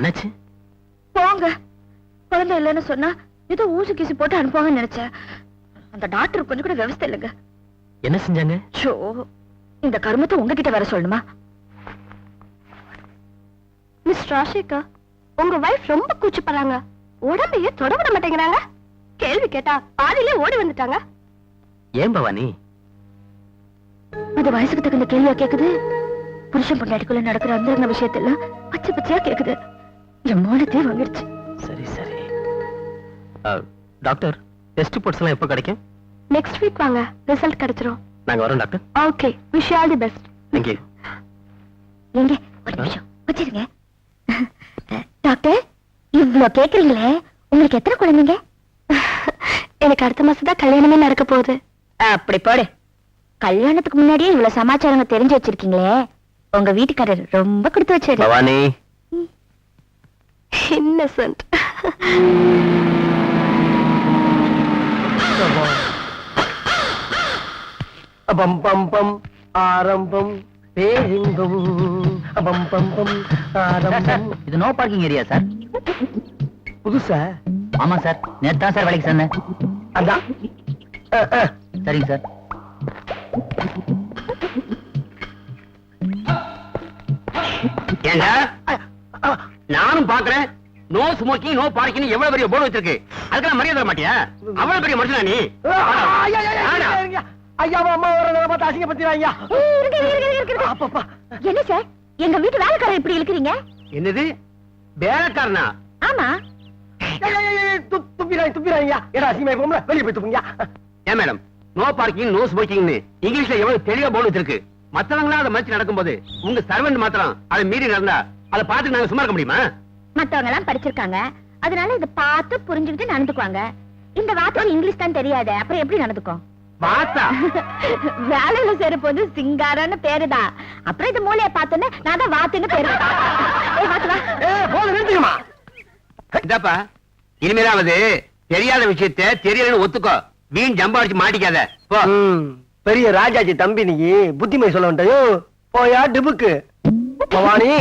என்னாச்சு? போங்க. குழந்தை இல்லைன்னு சொன்னா ஏதோ ஊசி கீசி போட்டு அனுப்புவாங்கன்னு நினைச்சேன். அந்த டாக்டர் கொஞ்சம் கூட விவசாயம் இல்லைங்க. என்ன செஞ்சாங்க? ஷோ இந்த கருமத்தை உங்ககிட்ட வர சொல்லணுமா? மிஸ் ராஷிகா உங்க வைஃப் ரொம்ப கூச்சப்படுறாங்க. உடம்பையே தொட விட மாட்டேங்கிறாங்க. கேள்வி கேட்டா பாதியிலே ஓடி வந்துட்டாங்க. ஏன் பவானி அது வயசுக்கு தகுந்த கேள்வியா கேக்குது? புருஷன் பொண்டாட்டிக்குள்ள நடக்கிற அந்த விஷயத்தெல்லாம் பச்சை பச்சையா கேக்குது. என் மோனத்தே வாங்கிடுச்சு. சரி சரி. டாக்டர் டெஸ்ட் ரிப்போர்ட்ஸ் எல்லாம் எப்போ கிடைக்கும்? நெக்ஸ்ட் வீக் வாங்க. ரிசல்ட் கிடைச்சிரும். நாங்க வரோம் doctor. Okay wish all the best thank you எங்க ஒரு நிமிஷம். வச்சிருங்க. டாக்டர் இவ்ளோ கேக்குறீங்களே. உங்களுக்கு எத்தனை குழந்தைங்க? எனக்கு அடுத்த மாசம் தான் கல்யாணமே நடக்க போகுது. அப்படி போடு. கல்யாணத்துக்கு முன்னாடியே இவ்வளவு சமாச்சாரங்க தெரிஞ்சு வச்சிருக்கீங்களே. உங்க வீட்டுக்காரர் ரொம்ப கொடுத்து வச்சாரு. பவானி இன்னசென்ட் பம் பம் பம் ஆரம்பம் பேரின்பம் பம் பம் பம் ஆரம்பம் இது நோ பார்க்கிங் ஏரியா சார் புதுசா? ஆமா சார் நேத்து தான் சார் வேலைக்கு சொன்னேன் அதான். சரிங்க சார் ஏண்டா. நானும் பாக்குறேன் நோ ஸ்மோக்கிங் நோ பார்க்கிங் எவ்வளவு பெரிய போர்டு வச்சிருக்கு அதுக்கெல்லாம் மரியாதை தர மாட்டியா அவ்வளவு பெரிய மனுஷனா நீ ஐயா, அம்மா ஒரு தடவை பார்த்து அசிங்கப்படுத்திடுவாங்க அப்பப்பா என்ன சார் எங்க வீட்டு வேலைக்காரர் இப்படி இருக்கிறீங்க என்னது வேலைக்காரனா ஆமா துப்பிடுறாங்க துப்பிடுறாங்க ஏடா அசிங்கமா போம்ல வெளியே போய் துப்புங்க ஏன் மேடம் நோ பார்க்கிங் நோ ஸ்மோக்கிங்னு இங்கிலீஷ்ல எவ்வளவு தெளிவா போர்டு வச்சிருக்கு மத்தவங்களா அதை மதிச்சு நடக்கும்போது உங்க சர்வெண்ட் மாத்திரம் அதை மீறி நடந்தா அதை பார்த்து நாங்க சும்மா இருக்க முடியுமா? மத்தவங்க எல்லாம் படிச்சிருக்காங்க. அதனால இத பார்த்து புரிஞ்சுக்கிட்டு நடந்துக்குவாங்க. இந்த வார்த்தை இங்கிலீஷ் தான் தெரியாது அப்புறம் எப்படி நடந்துக்கும்? வேலையில சேர போது சிங்காரன்னு பேருதான். அப்புறம் இது மூலைய பார்த்தோன்னே நான் தான் வாத்துன்னு பேரு. நிறுத்துக்கமா இதாப்பா இனிமேலாவது தெரியாத விஷயத்த தெரியலன்னு ஒத்துக்கோ. வீண் ஜம்பாடிச்சு மாட்டிக்காத. போ. பெரிய ராஜாஜி தம்பி நீ புத்திமை சொல்ல வேண்டாயோ போயா டிபுக்கு. பவானி.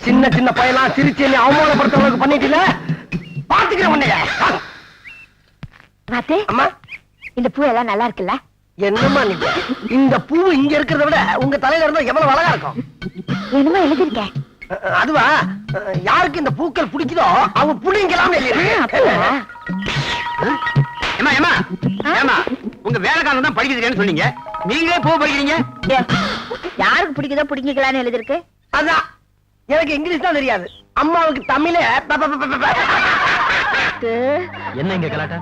சின்ன சின்ன பையலாம் சிரிச்சு என்னை அவமானப்படுத்த அளவுக்கு பண்ணிட்டீல பாத்துக்கிறேன் உன்னைய. அம்மா. இந்த பூ எல்லாம் நல்லா இருக்குல்ல? என்னம்மா நீங்க இந்த பூ இங்க இருக்கிறத விட உங்க தலையில இருந்தா எவ்வளவு அழகா இருக்கும்? என்னமோ எழுதிருக்கேன் அதுவா? யாருக்கு இந்த பூக்கள் பிடிக்குதோ அவங்க புடிங்கலாம் ஏமா ஏமா ஏமா உங்க வேலைக்காரன் தான் படிக்கிறீங்கன்னு சொன்னீங்க. நீங்களே பூ படிக்கிறீங்க யாருக்கு பிடிக்குதோ பிடிக்கலான்னு எழுதிருக்கு அதான். எனக்கு இங்கிலீஷ் தான் தெரியாது. அம்மாவுக்கு தமிழே என்ன இங்க கலாட்டா?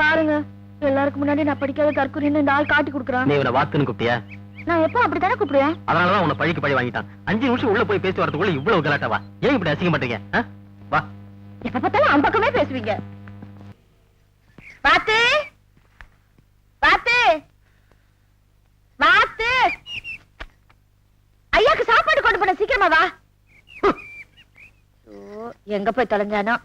பாருங்க எல்லாருக்கும் முன்னாடி நான் படிக்காத தற்கொலைன்னு இந்த ஆள் காட்டி கொடுக்குறான். நீ இவனை வாத்துன்னு கூப்பிட்டியா? நான் எப்போ அப்படித்தானே கூப்பிடுவேன்? அதனாலதான் உன்னை பழிக்கு பழி வாங்கிட்டான். அஞ்சு நிமிஷம் உள்ள போய் பேசி வரதுக்குள்ள இவ்வளவு கலாட்டாவா ஏன் இப்படி அசிங்க மாட்டீங்க வா. எப்ப பார்த்தாலும் அந்த பக்கமே பேசுவீங்க. பாத்து பாத்து பாத்து ஐயாக்கு சாப்பாடு கொண்டு போன சீக்கிரமா வா. எங்க போய் தொலைஞ்சானோ?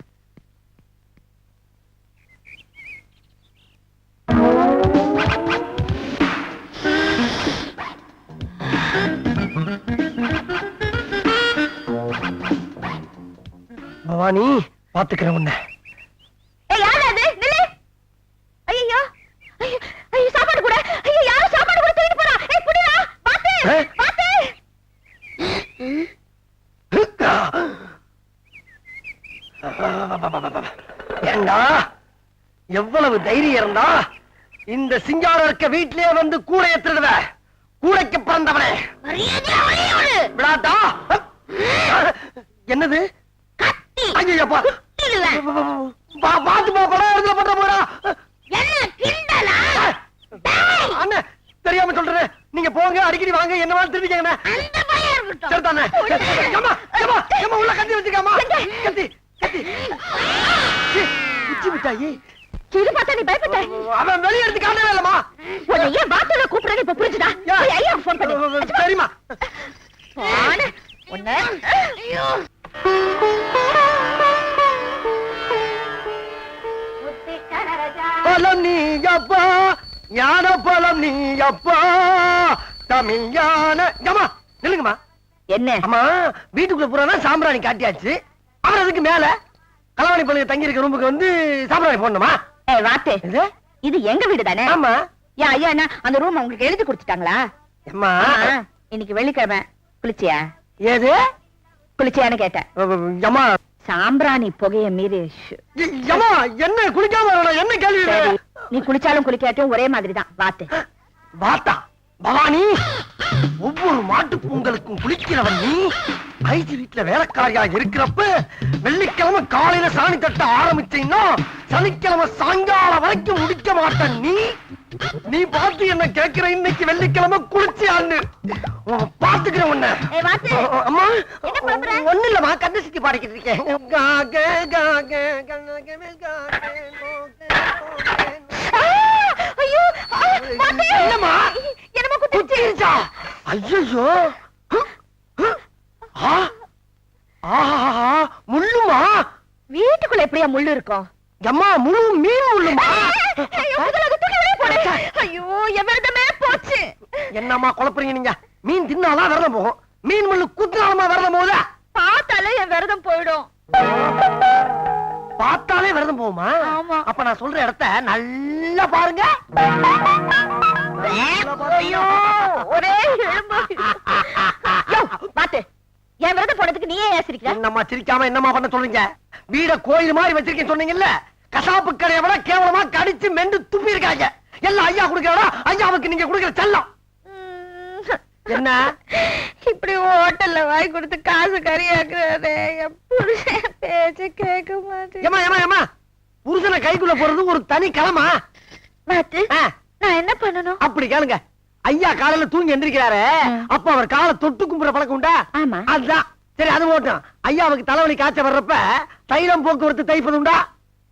பவானி பாத்துக்கிறேன் உன்னை ஏய் யாரு அது நில்லு ஐயோ ஐயோ ஐயோ சாப்பாடு கூட ஐயோ யாரும் சாப்பாடு கூட தூக்கிட்டு போறா ஏய் புடிடா பாத்து ஏ? பாத்து ஏண்டா எவ்வளவு தைரியம் இருந்தா இந்த சிங்காரம் இருக்க வீட்லயே வந்து கூடை ஏத்துடுவ கூடைக்கு பிறந்தவனே. விடாதா. என்னது? ஐயப்பா. பாத்து போ பண்ற போறா அண்ணே தெரியாம சொல்றேன். நீங்க போங்க அடிக்கடி வாங்க என்ன ஏம்மா, ஏம்மா, உள்ள கத்தி வச்சுக்காமா கத்தி. கத்தி சீ, குச்சி மிட்டாயி. இது பார்த்தா நீ பயப்பட்ட? அவன் வெளிய எடுத்து காட்டவே இல்லம்மா. உன்னை ஏன் பாத்துல கூப்பிடுறது இப்ப புரிஞ்சுதா? போய் ஐயாவுக்கு ஃபோன் பண்ணு. ஐயோ பலம் நீ அப்பா ஞான பலம் நீ அப்பா தமிழ் ஞான நில்லுங்கம்மா. என்ன? அம்மா வீட்டுக்குள்ள பூரா சாம்பிராணி காட்டியாச்சு. அப்புறம் அதுக்கு மேல கலவாணி பள்ளியை தங்கி இருக்க ரூமுக்கு வந்து சாம்பிராணி போடணுமா? வாத்து. இது எங்க வீடு தானே ஆமா. ஏன் ஐயா என்ன அந்த ரூம் உங்களுக்கு எழுதி கொடுத்துட்டாங்களா? அம்மா இன்னைக்கு வெள்ளிக்கிழமை. குளிச்சியா? ஏது குளிச்சியான்னு கேட்டேன். அம்மா சாம்பிராணி புகைய மீறி. அம்மா என்ன குளிக்காம என்ன கேள்வி நீ குளிச்சாலும் குளிக்காட்டும் ஒரே மாதிரி தான் வாத்து. வாத்தா பவானி ஒவ்வொரு மாட்டு பொங்கலுக்கும் குளிக்கிறவன் நீ. ஐஜி வீட்டுல வேலைக்காரியா இருக்கிறப்ப வெள்ளிக்கிழமை காலையில சாணி தட்ட ஆரம்பிச்சீங்கன்னா சனிக்கிழமை சாயங்காலம் வரைக்கும் முடிக்க மாட்டேன். நீ? நீ பார்த்து என்ன கேக்குற இன்னைக்கு வெள்ளிக்கிழமை குளிச்சியான்னு பாத்துக்கிறேன் உன்ன. அம்மா? ஒண்ணு இல்லம்மா கண்ணு சுத்தி பாடிக்கிட்டு இருக்கேன். ஆ, ஐயோ முள்ளுமா? வீட்டுக்குள்ள எப்படியா முள்ளு இருக்கும்? அம்மா முழு மீன் முள்ளுமா? ஐயோ, போச்சு. என்னம்மா குழப்பறீங்க நீங்க? மீன் தின்னாதான் விரதம் போகும். மீன் முள்ளு குத்தினாலுமா விரதம் போகுதா? பார்த்தாலே என் விரதம் போயிடும். பார்த்தாலே விரதம் போகுமா. அப்ப நான் சொல்ற இடத்த நல்லா பாருங்க. ஒரே எலும்பு யோ, வாத்து என் விரதம் என்னம்மா சிரிக்காம என்னம்மா பண்ண சொல்றீங்க? வீட கோயில் மாதிரி வச்சிருக்கேன் சொன்னீங்கல்ல? கசாப்பு கடையை விட கேவலமா கடிச்சு மெண்டு துப்பி இருக்காங்க எல்லாம் ஐயா குடுக்கிறா ஐயாவுக்கு நீங்க குடுக்கிற செல்லம். என்ன? இப்படி ஹோட்டல்ல வாங்கி கொடுத்து காசு கறியாக்குறாரு. புருஷன் பேச்சு கேட்க மாட்டேன் ஏமா ஏமா ஏமா புருஷனை கைக்குள்ள போறது ஒரு தனி கிளமா நான் என்ன பண்ணணும்? அப்படி கேளுங்க. ஐயா காலையில தூங்கி எந்திரிக்கிறாரு. அப்ப அவர் காலை தொட்டு கும்புற பழக்கம் உண்டா? அதுதான். சரி அது போட்டும் ஐயாவுக்கு தலைவலி காய்ச்ச வர்றப்ப தைலம் போக்குவரத்து தைப்பது உண்டா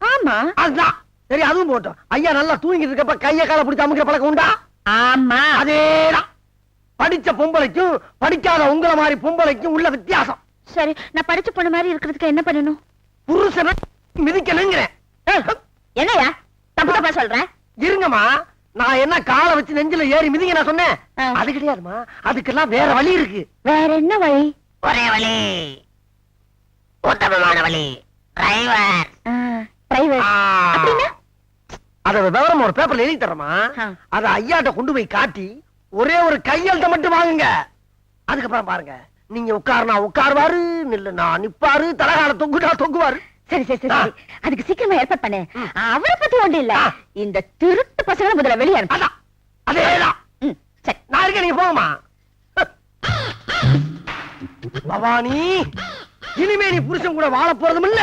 ஆமா. அதுதான் சரி அதுவும் போட்டோம். ஐயா நல்லா தூங்கிட்டு இருக்கப்ப கைய காலை பிடிச்சு அமுக்கிற பழக்கம் உண்டா? ஆமா. அதேதான் படிச்ச பொம்பளைக்கும் படிக்காத உங்கள மாதிரி பொம்பளைக்கும் உள்ள வித்தியாசம். சரி நான் படிச்ச பொண்ணு மாதிரி இருக்கிறதுக்கு என்ன பண்ணணும்? புருஷனை மிதிக்கணுங்கிறேன். ஏய், என்னய்யா? தப்பு தப்பா சொல்றேன் இருங்கம்மா. நான் என்ன காலை வச்சு நெஞ்சில ஏறி மிதிங்க நான் சொன்னேன். அது கிடையாதுமா அதுக்கெல்லாம் வேற வழி இருக்கு. வேற என்ன வழி? ஒரே வழி. உத்தமமான வழி. டிரைவர் பிரைவேட் அப்படின்னா? அத விவரம் ஒரு பேப்பர்ல எழுதி தரமா. அத ஐயாட்ட கொண்டு போய் காட்டி ஒரே ஒரு கையெழுத்த மட்டும் வாங்குங்க. அதுக்கப்புறம் பாருங்க. நீங்க உட்காருனா உட்காருவாரு நில்லுனா நிப்பாரு தலகால தொங்குனா தொங்குவாரு. சரி சரி சரி. அதுக்கு சீக்கிரமா ஏற்பாடு பண்ணு. அவரை பத்தி ஒண்ணு இல்ல. இந்த திருட்டு பசங்களை முதல்ல வெளியே அதேதான். நான் இருக்கேன் நீங்க போங்கம்மா. பவானி இனிமே நீ புருஷன் கூட வாழ போறதும் இல்ல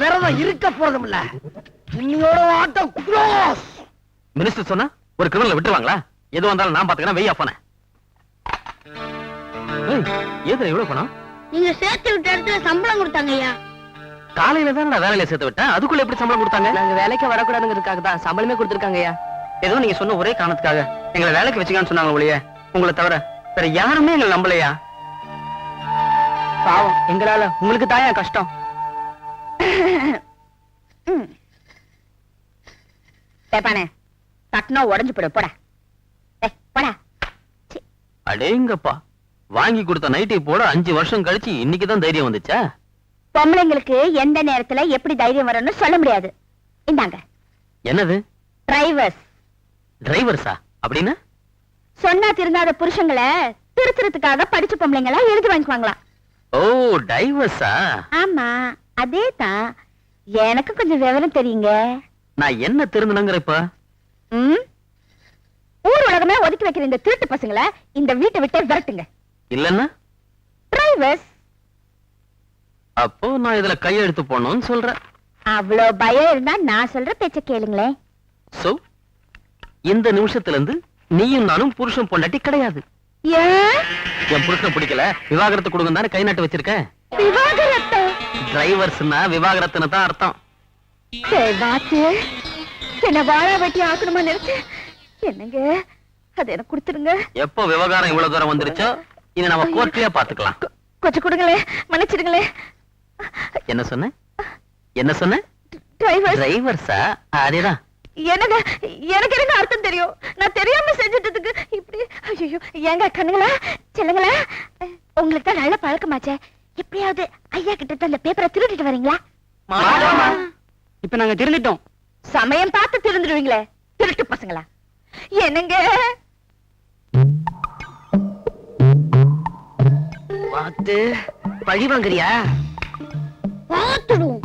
விரதம் இருக்க போறதும் இல்ல இன்னையோட ஆட்டம் க்ளோஸ் மினிஸ்டர் சொன்னா ஒரு கிரிமினல் விட்டுருவாங்களா? எது வந்தாலும் நான் பாத்துக்கிறேன் வெய்யா போன ஏதுல எவ்வளவு பணம்? நீங்க சேர்த்து விட்ட இடத்துல சம்பளம் கொடுத்தாங்க ஐயா. காலையில தான் நான் வேலையில சேர்த்து விட்டேன். அதுக்குள்ள எப்படி சம்பளம் கொடுத்தாங்க? நாங்க வேலைக்கு வரக்கூடாதுங்கிறதுக்காக தான் சம்பளமே கொடுத்துருக்காங்கய்யா ஏதோ நீங்க சொன்ன ஒரே காரணத்துக்காக. எங்களை வேலைக்கு வச்சுக்கான்னு சொன்னாங்க ஒழிய உங்களை தவிர வேற யாருமே எங்களை நம்பலையா? பாவம். எங்களால உங்களுக்கு தாயா கஷ்டம். பேப்பானே தட்டினா உடஞ்சு போடு போடா. அடேங்கப்பா வாங்கி கொடுத்த நைட்டி போட அஞ்சு வருஷம் கழிச்சு இன்னைக்கு தான் தைரியம் வந்துச்சா? பொம்பளைங்களுக்கு எந்த நேரத்துல எப்படி தைரியம் வரும்னு சொல்ல முடியாது. இந்தாங்க. என்னது? டிரைவர்ஸ் டிரைவர்ஸா அப்படின்னா? சொன்னா திருந்தாத புருஷங்களை திருத்துறதுக்காக படிச்ச பொம்பளைங்களா எழுதி வாங்கிக்குவாங்களாம் ஓ டைவர்ஸா ஆமா அதே தான் எனக்கு கொஞ்சம் விவரம் தெரியுங்க. நான் என்ன திருந்தணுங்கிற இப்ப ம்? ஊர் உலகமே ஒதுக்கி வைக்கிற இந்த திருட்டு பசங்களை இந்த வீட்டை விட்டு விரட்டுங்க. இல்லன்னா? டிரைவர்ஸ் அப்போ நான் இதுல கையெழுத்து போடணும்னு சொல்றேன். அவ்வளோ பயம் இருந்தா நான் சொல்ற பேச்ச கேளுங்களேன் சோ இந்த நிமிஷத்துல இருந்து நீயும் நானும் புருஷன் பொண்டாட்டி கிடையாது. என் புருஷனை பிடிக்கல. விவாகரத்து கொடுங்க தானே கை நாட்டு வச்சிருக்கேன். விவாகரத்தா? டிரைவர்ஸ்னா விவாகரத்துன்னு தான் அர்த்தம். என்ன வாழா வெட்டி ஆக்கணுமா நினைச்சு? என்னங்க? அது எனக்கு கொடுத்துருங்க. எப்போ விவகாரம் இவ்வளவு தூரம் வந்துருச்சோ இனி நம்ம கோர்ட்லயே பாத்துக்கலாம் கொஞ்சம் கொடுங்களே. மன்னிச்சிடுங்களே. என்ன சொன்ன? என்ன சொன்ன? டிரைவர் டிரைவர்ஸா அதேதான். என்னங்க எனக்கு என்ன அர்த்தம் தெரியும்? நான் தெரியாம செஞ்சுட்டதுக்கு இப்படி ஐயோ ஏங்க கண்ணுங்களா செல்லுங்களா? உங்களுக்கு தான் நல்ல பழக்கமாச்சே. எப்படியாவது ஐயா கிட்ட அந்த பேப்பரை திருடிட்டு வரீங்களா? இப்ப நாங்க திருந்துட்டோம் சமயம் பார்த்து திருந்துடுவீங்களே திருட்டு பசங்களா. என்னங்க? பார்த்து பழி வாங்குறியா? பார்த்துடுவோம்.